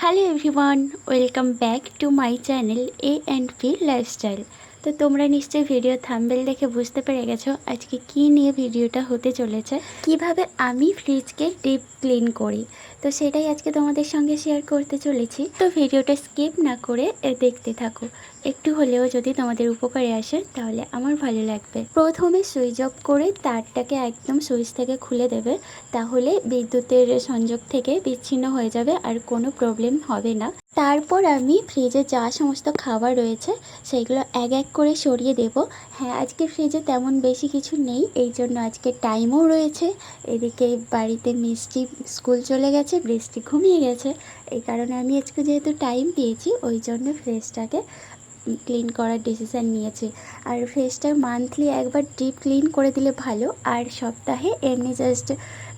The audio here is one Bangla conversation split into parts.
hello everyone welcome back to my channel A and P lifestyle তো তোমরা নিশ্চয়ই ভিডিও থাম্বেল দেখে বুঝতে পেরে গেছো আজকে কি নিয়ে ভিডিওটা হতে চলেছে। কীভাবে আমি ফ্রিজকে ডিপ ক্লিন করি? তো সেটাই আজকে তোমাদের সঙ্গে শেয়ার করতে চলেছি। তো ভিডিওটা স্কিপ না করে দেখতে থাকো। একটু হলেও যদি তোমাদের উপকারে আসে, তাহলে আমার ভালো লাগবে। প্রথমে সুইচ অফ করে তারটাকে একদম সুইচ থেকে খুলে দেবে। তাহলে বিদ্যুতের সংযোগ থেকে বিচ্ছিন্ন হয়ে যাবে আর কোনো প্রবলেম হবে না। তারপর আমি ফ্রিজে যা সমস্ত খাবার রয়েছে সেইগুলো এক এক করে সরিয়ে দেব। হ্যাঁ আজকে ফ্রিজে তেমন বেশি কিছু নেই, এই জন্য আজকে টাইমও রয়েছে। এদিকে বাড়িতে মিষ্টি স্কুল চলে গেছে, বৃষ্টি ঘুমিয়ে গেছে। এই কারণে আমি আজকে যেহেতু টাইম পেয়েছি ওই জন্য ফ্রিজটাকে ক্লিন করার ডিসিশান নিয়েছি। আর ফেসটা মান্থলি একবার ডিপ ক্লিন করে দিলে ভালো। আর সপ্তাহে এমনি জাস্ট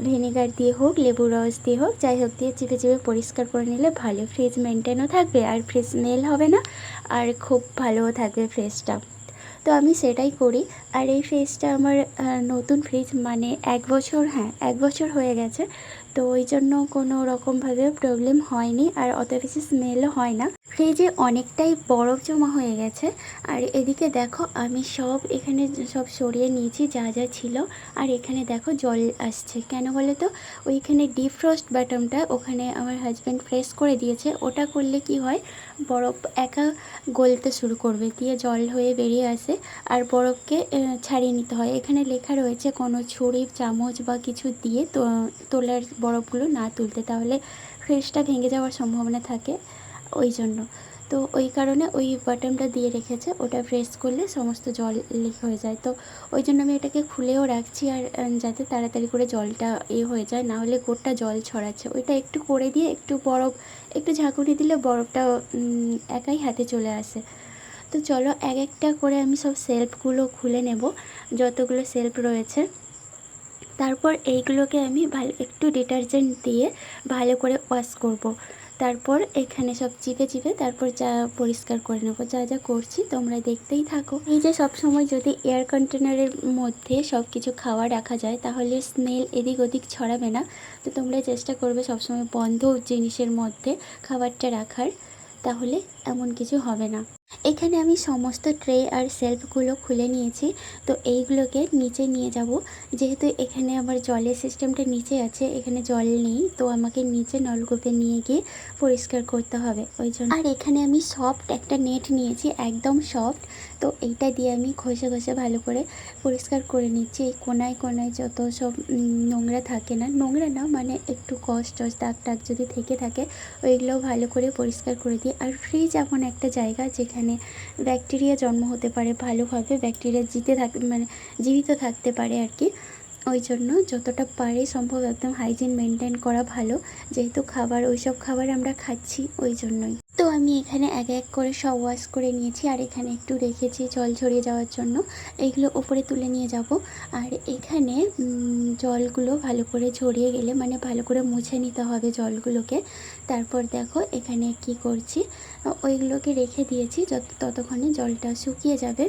ভিনেগার দিয়ে হোক, লেবু রস দিয়ে হোক, যাই হোক দিয়ে চিপে চিপে পরিষ্কার করে নিলে ভালো। ফ্রিজ মেনটেনও থাকবে আর ফ্রিজ স্মেল হবে না। আর খুব ভালোও থাকবে ফ্রিজটা তো আমি সেটাই করি। আর এই ফ্রিজটা আমার নতুন ফ্রিজ মানে এক বছর হ্যাঁ এক বছর হয়ে গেছে। তো ওই জন্য কোনো রকমভাবে প্রবলেম হয়নি। আর অত বেশি স্মেলও হয় না। ফ্রিজে অনেকটাই বরফ জমা হয়ে গেছে। আর এদিকে দেখো, আমি সব এখানে সব সরিয়ে নিয়েছি, যা যা ছিল। আর এখানে দেখো, জল আসছে। কেন বলে তো? ওইখানে ডিফ্রস্ট বাটনটা ওখানে আমার হাজব্যান্ড প্রেস করে দিয়েছে। ওটা করলে কি হয়? বরফ একা গলতে শুরু করবে, দিয়ে জল হয়ে বেরিয়ে আসে। আর বরফকে ছাড়িয়ে নিতে হয়। এখানে লেখা রয়েছে, কোনো ছুরি, চামচ বা কিছু দিয়ে তোলার বরফগুলো না তুলতে। তাহলে ফ্রিজটা ভেঙে যাওয়ার সম্ভাবনা থাকে। ওই জন্য তো ওই কারণে ওই বাটনটা দিয়ে রেখেছে, ওটা প্রেস করলে সমস্ত জল লিক হয়ে যায়। তো ওই জন্য আমি এটাকে খুলেও রাখছি আর যাতে তাড়াতাড়ি করে জলটা এ হয়ে যায়, না হলে গোটা জল ছড়াচ্ছে। ওইটা একটু করে দিয়ে একটু বরফ, একটু ঝাঁকুনি দিলে বরফটা একাই হাতে চলে আসে। তো চলো এক একটা করে আমি সব সেলফগুলো খুলে নেব, যতগুলো সেলফ রয়েছে। তারপর এইগুলোকে আমি ভালো, একটু ডিটারজেন্ট দিয়ে ভালো করে ওয়াশ করব। তারপর এখানে সব চিপে চিপে তারপর যা পরিষ্কার করে নেব, যা যা করছি তোমরা দেখতেই থাকো। এই যে সব সময় যদি এয়ার কন্টেনারের মধ্যে সব কিছু খাওয়া রাখা যায়, তাহলে স্মেল এদিক ওদিক ছড়াবে না। তো তোমরা চেষ্টা করবে সবসময় বন্ধ জিনিসের মধ্যে খাবারটা রাখার, তাহলে এমন কিছু হবে না। এখানে আমি সমস্ত ট্রে আর সেলফগুলো খুলে নিয়েছি। তো এইগুলোকে নিচে নিয়ে যাব। যেহেতু এখানে আমার জলের সিস্টেমটা নিচে আছে, এখানে জল নেই, তো আমাকে নিচে নলকূপে নিয়ে গিয়ে পরিষ্কার করতে হবে। ওই জন্য আর এখানে আমি সফট একটা নেট নিয়েছি, একদম সফট। তো এইটা দিয়ে আমি ঘষে ঘষে ভালো করে পরিষ্কার করে নিচ্ছি। এই কোনায় কোনায় যত সব নোংরা থাকে না, নোংরা না মানে একটু কষ টস দাগ টাগ যদি থেকে থাকে ওইগুলো ভালো করে পরিষ্কার করে দিই। আর ফ্রিজ এমন একটা জায়গা যেখানে ব্যাকটেরিয়া জন্ম হতে পারে ভালোভাবে ব্যাকটেরিয়া জিতে থাক মানে জীবিত থাকতে পারে আর কি। ওই জন্য যতটা পারে সম্ভব একদম হাইজিন মেনটেন করা ভালো। যেহেতু খাবার ওই সব খাবার আমরা খাচ্ছি ওই জন্যই তো আমি এখানে এক এক করে সব ওয়াশ করে নিয়েছি আর এখানে একটু রেখেছি জল ছড়িয়ে যাওয়ার জন্য। এইগুলো ওপরে তুলে নিয়ে যাব। আর এখানে জলগুলো ভালো করে ছড়িয়ে গেলে মানে ভালো করে মুছে নিতে হবে জলগুলোকে। তারপর দেখো এখানে কি করছি। ওইগুলোকে রেখে দিয়েছি যত, ততক্ষণে জলটা শুকিয়ে যাবে।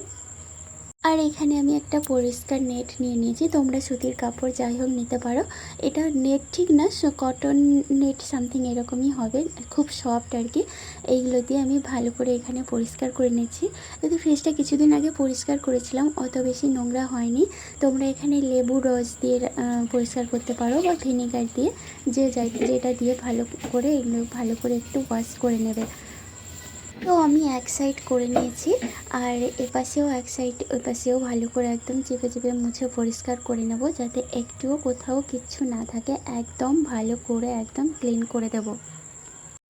আর এখানে আমি একটা পরিষ্কার নেট নিয়ে নিয়েছি। তোমরা সুতির কাপড় যাই হোক নিতে পারো। এটা নেট ঠিক না কটন নেট সামথিং এরকমই হবে। খুব সফট আর কি এইগুলো দিয়ে আমি ভালো করে এখানে পরিষ্কার করে নিচ্ছি যদি ফ্রিজটা কিছুদিন আগে পরিষ্কার করেছিলাম, অত বেশি নোংরা হয়নি। তোমরা এখানে লেবু রস দিয়ে পরিষ্কার করতে পারো বা ভিনেগার দিয়ে, যে যেটা দিয়ে ভালো করে এগুলো ভালো করে একটু ওয়াশ করে নেবে। তো আমি এক সাইড করে নিয়েছি, আর এপাশেও এক সাইড ওই পাশেও ভালো করে একদম চেপে চেপে মুছে পরিষ্কার করে নেব, যাতে একটুও কোথাও কিচ্ছু না থাকে, একদম ভালো করে একদম ক্লিন করে দেব।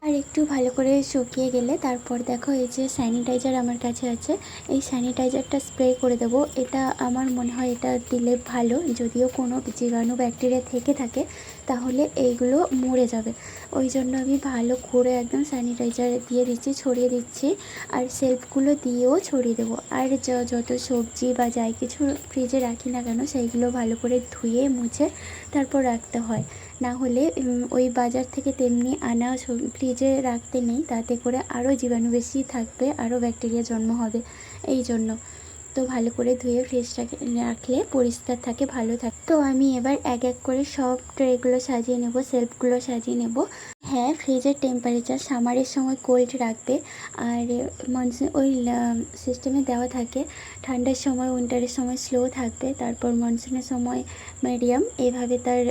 আর একটু ভালো করে শুকিয়ে গেলে তারপর দেখো এই যে স্যানিটাইজার আমার কাছে আছে। এই স্যানিটাইজারটা স্প্রে করে দেবো। এটা আমার মনে হয় এটা দিলে ভালো। যদিও কোনো জীবাণু ব্যাকটেরিয়া থেকে থাকে, তাহলে এইগুলো মরে যাবে। ওই জন্য আমি ভালো করে একদম স্যানিটাইজার দিয়ে দিচ্ছি, ছড়িয়ে দিচ্ছি। আর সেলফগুলো দিয়েও ছড়িয়ে দেবো। আর যত সবজি বা যাই কিছু ফ্রিজে রাখি না কেন, সেইগুলো ভালো করে ধুয়ে মুছে তারপর রাখতে হয়। না হলে ওই বাজার থেকে তেমনি আনা ফ্রিজে রাখতে নেই। তাতে করে আরও জীবাণু বেশি থাকবে, আরও ব্যাকটেরিয়া জন্ম হবে। এই জন্য। তো ভালো করে ধুয়ে ফ্রিজটাকে রাখলে পরিষ্কার থাকে, ভালো থাকে। তো আমি এবার এক এক করে সব ট্রেগুলো সাজিয়ে নেব, সেলফগুলো সাজিয়ে নেব। হ্যাঁ ফ্রিজের টেম্পারেচার সামারের সময় কোল্ড রাখবে। আর মনসুন ওই সিস্টেমে দেওয়া থাকে, ঠান্ডার সময় উইন্টারের সময় স্লো থাকবে। তারপর মনসুনের সময় মিডিয়াম এভাবে তার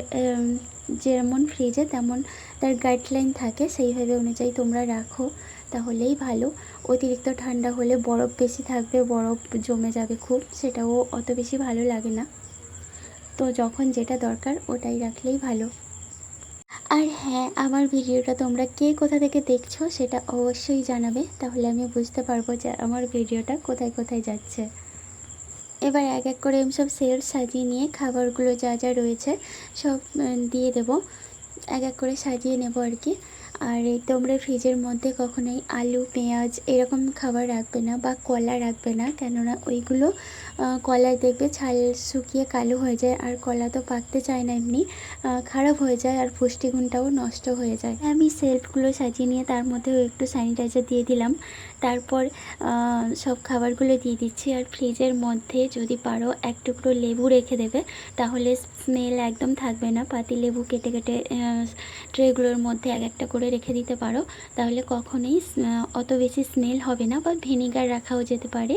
যেমন ফ্রিজে তেমন তার গাইডলাইন থাকে, সেইভাবে অনুযায়ী তোমরা রাখো। তাহলেই ভালো। অতিরিক্ত ঠান্ডা হলে বরফ বেশি থাকবে, বরফ জমে যাবে খুব, সেটাও অত বেশি ভালো লাগে না। তো যখন যেটা দরকার ওটাই রাখলেই ভালো। আর হ্যাঁ আমার ভিডিওটা তোমরা কে কোথা থেকে দেখছ সেটা অবশ্যই জানাবে। তাহলে আমি বুঝতে পারব যে আমার ভিডিওটা কোথায় কোথায় যাচ্ছে। এবার এক এক করে আমি সব সেল সাজিয়ে নিয়ে খাবারগুলো যা যা রয়েছে সব দিয়ে দেব। এক এক করে সাজিয়ে নেব আর কি। আর এই তোমরা ফ্রিজের মধ্যে কখনোই আলু, পেঁয়াজ এরকম খাবার রাখবে না বা কলা রাখবে না। কেননা ওইগুলো কলায় দেখবে ছাল শুকিয়ে কালো হয়ে যায় আর কলা তো পাকতে চায় না এমনি খারাপ হয়ে যায় আর পুষ্টিগুণটাও নষ্ট হয়ে যায়। আমি সেলফগুলো সাজিয়ে নিয়ে তার মধ্যেও একটু স্যানিটাইজার দিয়ে দিলাম। তারপর সব খাবারগুলো দিয়ে দিচ্ছি। আর ফ্রিজের মধ্যে যদি পারো এক টুকরো লেবু রেখে দেবে, তাহলে স্মেল একদম থাকবে না। পাতি লেবু কেটে কেটে ট্রেগুলোর মধ্যে এক একটা করে রেখে দিতে পারো। তাহলে কখনোই অত বেশি স্মেল হবে না। বা ভিনিগার রাখাও যেতে পারে।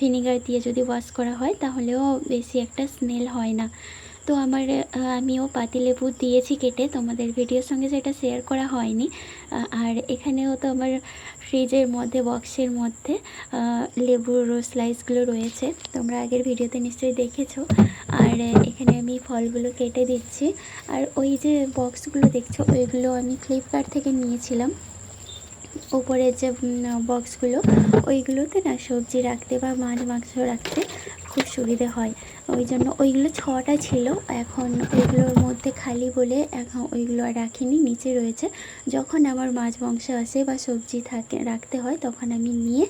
ভিনিগার দিয়ে যদি ওয়াশ করা হয়, তাহলেও বেশি একটা স্মেল হয় না। তো আমার আমিও পাতিলেবু দিয়েছি কেটে, তোমাদের ভিডিওর সঙ্গে সেটা শেয়ার করা হয়নি। আর এখানেও তো আমার ফ্রিজের মধ্যে বক্সের মধ্যে লেবুর স্লাইসগুলো রয়েছে। তোমরা আগের ভিডিওতে নিশ্চয়ই দেখেছ। আর এখানে আমি ফলগুলো কেটে দিচ্ছি। আর ওই যে বক্সগুলো দেখছ, ওইগুলো আমি ফ্লিপকার্ট থেকে নিয়েছিলাম। উপরের যে বক্সগুলো ওইগুলোতে না সবজি রাখতে বা মাছ, মাংস রাখতে খুব সুবিধে হয়। ওই জন্য ওইগুলো ছটা ছিল। এখন ওইগুলোর মধ্যে খালি বলে এখন ওইগুলো আর রাখিনি, নিচে রয়েছে। যখন আমার মাছ মাংস আসে বা সবজি থাকে, রাখতে হয়, তখন আমি নিয়ে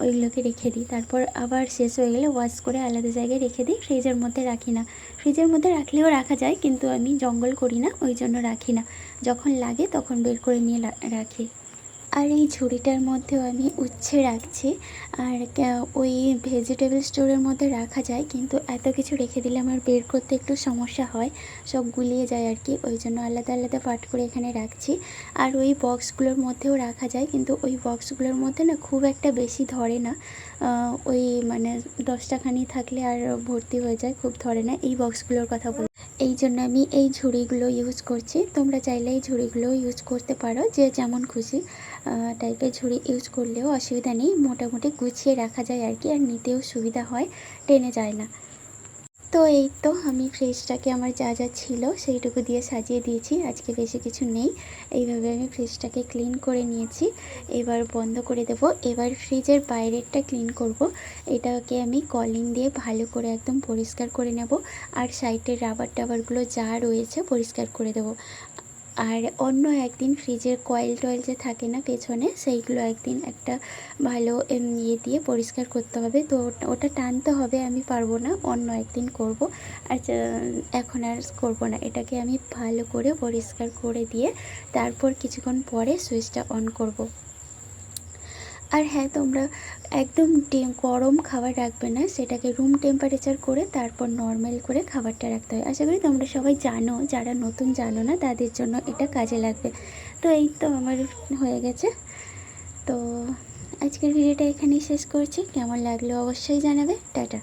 ওইগুলোকে রেখে দিই। তারপর আবার শেষ হয়ে গেলে ওয়াশ করে আলাদা জায়গায় রেখে দিই। ফ্রিজের মধ্যে রাখি না। ফ্রিজের মধ্যে রাখলেও রাখা যায়, কিন্তু আমি জঙ্গল করি না, ওই জন্য রাখি না। যখন লাগে তখন বের করে নিয়ে রাখি। আর এই ঝুড়িটার মধ্যেও আমি উচ্ছে রাখছি। আর ওই ভেজিটেবল স্টোরের মধ্যে রাখা যায়, কিন্তু এত কিছু রেখে দিলে আমার বের করতে একটু সমস্যা হয়। সব গুলিয়ে যায় আর কি, ওই জন্য আলাদা আলাদা পার্ট করে এখানে রাখছি। আর ওই বক্সগুলোর মধ্যেও রাখা যায়, কিন্তু ওই বক্সগুলোর মধ্যে না খুব একটা বেশি ধরে না। ওই মানে দশটাখানি থাকলে আর ভর্তি হয়ে যায়, খুব ধরে না। এই বক্সগুলোর কথা বল এই জন্য আমি এই ঝুড়িগুলো ইউজ করছি। তোমরা চাইলে এই ঝুড়িগুলো ইউজ করতে পারো। যে যেমন খুশি টাইপের ঝুড়ি ইউজ করলেও অসুবিধা নেই। মোটামুটি গুছিয়ে রাখা যায় আর কি, আর নিতেও সুবিধা হয়, টেনে যায় না। তো এই তো আমি ফ্রিজটাকে আমার যা যা ছিল সেইটুকু দিয়ে সাজিয়ে দিয়েছি, আজকে বেশি কিছু নেই। এইভাবে আমি ফ্রিজটাকে ক্লিন করে নিয়েছি। এবার বন্ধ করে দেব। এবার ফ্রিজের বাইরেরটা ক্লিন করব। এটাকে আমি কলিং দিয়ে ভালো করে একদম পরিষ্কার করে নেব। আর সাইডের রাবার টাবারগুলো যা রয়েছে পরিষ্কার করে দেব। আর অন্য একদিন ফ্রিজের কয়েল টয়েল যে থাকে না পেছনে, সেইগুলো একদিন একটা ভালো ইয়ে দিয়ে পরিষ্কার করতে হবে। তো ওটা- টানতে হবে আমি পারব না, অন্য একদিন করব। আর এখন আর করব না, এটাকে আমি ভালো করে পরিষ্কার করে দিয়ে তারপর কিছুক্ষণ পরে সুইচটা অন করব। আর হ্যাঁ তোমরা একদম গরম খাবার রাখবে না, সেটাকে রুম টেম্পারেচার করে তারপর নর্মাল করে খাবারটা রাখতে হয় আশা করি তোমরা সবাই জানো, যারা নতুন জানো না, তাদের জন্য এটা কাজে লাগবে। তো এই তো আমার হয়ে গেছে। তো আজকের ভিডিওটা এখানেই শেষ করছি। কেমন লাগল অবশ্যই জানাবে। টাটা।